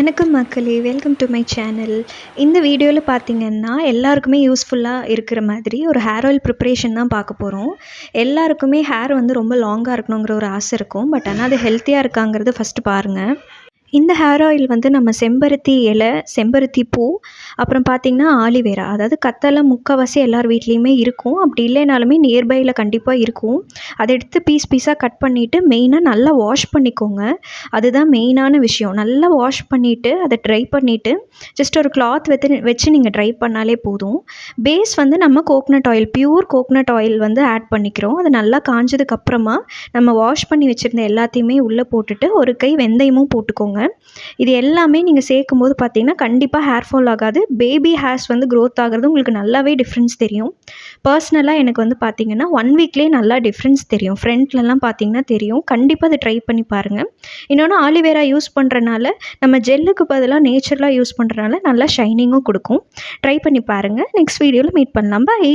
வணக்கம் மக்களே welcome to my channel இந்த வீடியோவில் பார்த்தீங்கன்னா எல்லாருக்குமே யூஸ்ஃபுல்லாக இருக்கிற மாதிரி ஒரு ஹேர் ஆயில் ப்ரிப்ரேஷன் தான் பார்க்க போகிறோம் எல்லாருக்குமே ஹேர் வந்து ரொம்ப லாங்காக இருக்கணுங்கிற ஒரு ஆசை இருக்கும். பட் ஆனால் அது ஹெல்த்தியாக இருக்காங்கிறது ஃபஸ்ட்டு பாருங்கள் இந்த ஹேர் ஆயில் வந்து நம்ம செம்பருத்தி இலை செம்பருத்தி பூ அப்புறம் பார்த்திங்கன்னா ஆலிவேரா அதாவது கத்தலை முக்கால்வாசி எல்லார் வீட்லேயுமே இருக்கும். அப்படி இல்லைனாலுமே நியர்பையில் கண்டிப்பாக இருக்கும். அதை எடுத்து பீஸ் பீஸாக கட் பண்ணிவிட்டு மெயினாக நல்லா வாஷ் பண்ணிக்கோங்க. அதுதான் மெயினான விஷயம். நல்லா வாஷ் பண்ணிவிட்டு அதை ட்ரை பண்ணிவிட்டு ஜஸ்ட் ஒரு கிளாத் வச்சு வச்சு நீங்கள் ட்ரை பண்ணாலே போதும். பேஸ் வந்து நம்ம coconut oil pure coconut oil வந்து ஆட் பண்ணிக்கிறோம். அது நல்லா காஞ்சதுக்கப்புறமா நம்ம வாஷ் பண்ணி வச்சுருந்த எல்லாத்தையுமே உள்ளே போட்டுட்டு ஒரு கை வெந்தயமும் போட்டுக்கோங்க. இது எல்லாமே நீங்கள் சேர்க்கும் போது பார்த்தீங்கன்னா கண்டிப்பாக ஹேர் ஃபால் ஆகாது. பேபி ஹேர்ஸ் வந்து க்ரோத் ஆகிறது உங்களுக்கு நல்லாவே டிஃப்ரென்ஸ் தெரியும். பர்சனலாக எனக்கு வந்து பார்த்தீங்கன்னா ஒன் வீக்லேயே நல்லா டிஃப்ரென்ஸ் தெரியும். ஃப்ரண்ட்லலாம் பார்த்தீங்கன்னா தெரியும். கண்டிப்பாக அதை ட்ரை பண்ணி பாருங்கள் இன்னொன்று ஆலிவேரா யூஸ் பண்ணுறனால நம்ம ஜெல்லுக்கு பதிலாக நேச்சுரலாக யூஸ் பண்ணுறனால நல்லா ஷைனிங்கும் கொடுக்கும். ட்ரை பண்ணி பாருங்கள் நெக்ஸ்ட் வீடியோவில் மீட் பண்ணலாம். பாய்